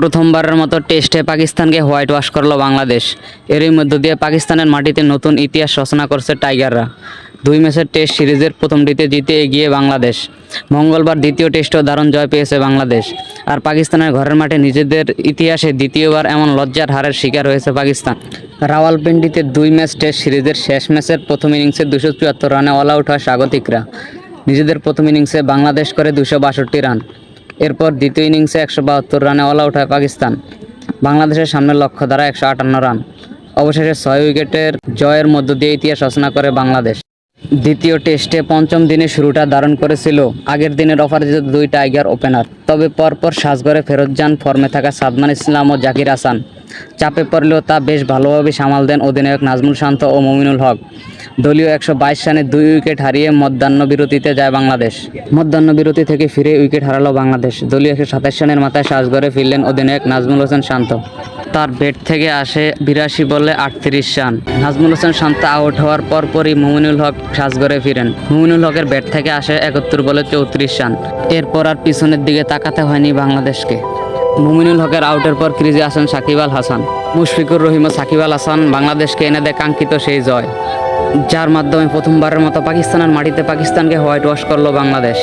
প্রথমবারের মতো টেস্টে পাকিস্তানকে হোয়াইট ওয়াশ করল বাংলাদেশ। এরই মধ্য দিয়ে পাকিস্তানের মাটিতে নতুন ইতিহাস রচনা করছে টাইগাররা। দুই ম্যাচের টেস্ট সিরিজের প্রথমটিতে জিতে এগিয়ে বাংলাদেশ। মঙ্গলবার দ্বিতীয় টেস্টেও দারুণ জয় পেয়েছে বাংলাদেশ। আর পাকিস্তানের ঘরের মাঠে নিজেদের ইতিহাসে দ্বিতীয়বার এমন লজ্জার হারের শিকার হয়েছে পাকিস্তান। রাওয়ালপিন্ডিতে দুই ম্যাচ টেস্ট সিরিজের শেষ ম্যাচের প্রথম ইনিংসে দুশো চুয়াত্তর রানে অল আউট হয় স্বাগতিকরা। নিজেদের প্রথম ইনিংসে বাংলাদেশ করে দুশো বাষট্টি রান। এরপর দ্বিতীয় ইনিংসে একশো বাহাত্তর রানে অল আউট হয় পাকিস্তান। বাংলাদেশের সামনে লক্ষ্য দ্বারা একশো আটান্ন রান। অবশেষে ছয় উইকেটের জয়ের মধ্য দিয়ে ইতিহাস রচনা করে বাংলাদেশ। দ্বিতীয় টেস্টে পঞ্চম দিনে শুরুটা ধারণ করেছিল আগের দিনের অপরাজিত দুই টাইগার ওপেনার। তবে পরপর সাজঘরে ফেরত যান ফর্মে থাকা সাদমান ইসলাম ও জাকির হাসান। চাপে পড়লেও তা বেশ ভালোভাবে সামাল দেন অধিনায়ক নাজমুল শান্ত ও মমিনুল হক। দলীয় একশো বাইশ রানে দুই উইকেট হারিয়ে মধ্যাহ্ন বিরতিতে যায় বাংলাদেশ। মধ্যাহ্ন বিরতি থেকে ফিরে উইকেট হারালো বাংলাদেশ। দলীয় একশো সাতাশ রানের মাথায় সাজঘরে ফিরলেন অধিনায়ক নাজমুল হোসেন শান্ত। তার ব্যাট থেকে আসে বিরাশি বলে আটত্রিশ রান। নাজমুল হোসেন শান্ত আউট হওয়ার পরপরই মুমিনুল হক সাজঘরে ফিরেন। মুমিনুল হকের ব্যাট থেকে আসে একাত্তর বলে চৌত্রিশ রান। এরপর আর পিছনের দিকে তাকাতে হয়নি বাংলাদেশকে। মুমিনুল হকের আউটের পর ক্রিজে আসেন সাকিব আল হাসান। মুশফিকুর রহিম ও সাকিব আল হাসান বাংলাদেশকে এনে দেয় কাঙ্ক্ষিত সেই জয়। যার মাধ্যমে প্রথমবারের মতো পাকিস্তানের মাটিতে পাকিস্তানকে হোয়াইট ওয়াশ করল বাংলাদেশ।